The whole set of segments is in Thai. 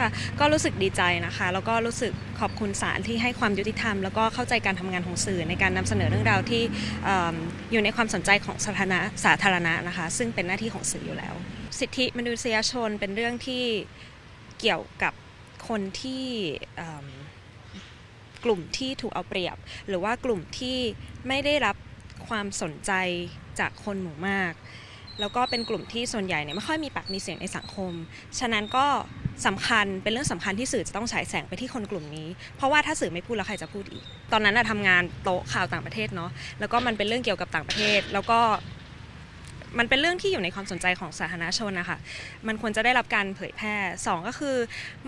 ค่ะ ก็รู้สึกดีใจนะคะ แล้วก็รู้สึกขอบคุณศาลที่ให้ความยุติธรรม แล้วก็เข้าใจการทำงานของสื่อในการนำเสนอเรื่องราวที่เอิ่มอยู่ในความสนใจของสาธารณะสาธารณะนะคะ ซึ่งเป็นหน้าที่ของสื่ออยู่แล้ว สิทธิมนุษยชนเป็นเรื่องที่เกี่ยวกับคนที่กลุ่มที่ถูกเอาเปรียบ หรือว่ากลุ่มที่ไม่ได้รับความสนใจจากคนหมู่มาก แล้วก็เป็นกลุ่มที่ส่วนใหญ่เนี่ยไม่ค่อยมีปากมีเสียงในสังคม ฉะนั้นก็สำคัญเป็นเรื่องสำคัญที่สื่อจะต้องฉายแสงไปที่คนกลุ่มนี้ เพราะว่าถ้าสื่อไม่พูดแล้วใครจะพูดอีก ตอนนั้นนะทำงานโต๊ะข่าวต่างประเทศเนาะ แล้วก็มันเป็นเรื่องเกี่ยวกับต่างประเทศ แล้วก็มันเป็นเรื่องที่อยู่ในความสนใจของสาธารณชนนะคะ มันควรจะได้รับการเผยแพร่สองก็คือ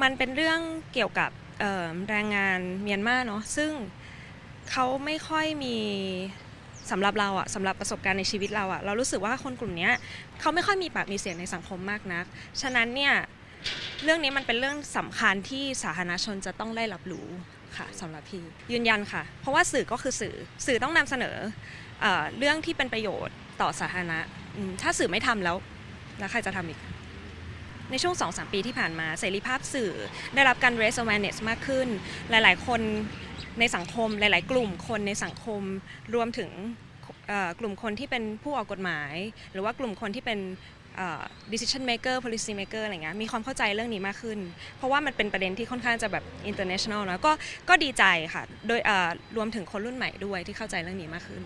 มันเป็นเรื่องเกี่ยวกับแรงงานเมียนมาเนาะ ซึ่งเขาไม่ค่อยมี สำหรับเราอะสำหรับประสบการณ์ในชีวิตเราอะเรารู้สึกว่าคนกลุ่มนี้เขาไม่ค่อยมีปากมีเสียงในสังคมมากนัก ฉะนั้นเนี่ยเรื่องนี้มันเป็นเรื่องสำคัญที่สาธารณชนจะต้องได้รับรู้ค่ะสำหรับพี่ยืนยันค่ะ เพราะว่าสื่อก็คือสื่อสื่อต้องนำเสนอเอเรื่องที่เป็นประโยชน์ต่อสาธารณะถ้าสื่อไม่ทำแล้วแล้วใครจะทำอีก ในช่วง2-3ปีที่ผ่านมาเสรีภาพสื่อได้รับการ raise awareness มากขึ้น หลาย ๆ คน ในสังคมหลาย ๆ กลุ่มคนในสังคมรวมถึงกลุ่มคนที่เป็นผู้ออกกฎหมาย หรือว่ากลุ่มคนที่เป็น decision maker policy maker อะไรเงี้ยมีความเข้าใจเรื่องนี้มากขึ้น เพราะว่ามันเป็นประเด็นที่ค่อนข้างจะแบบ international นะก็ก็ดีใจค่ะ โดยรวมถึงคนรุ่นใหม่ด้วยที่เข้าใจเรื่องนี้มากขึ้น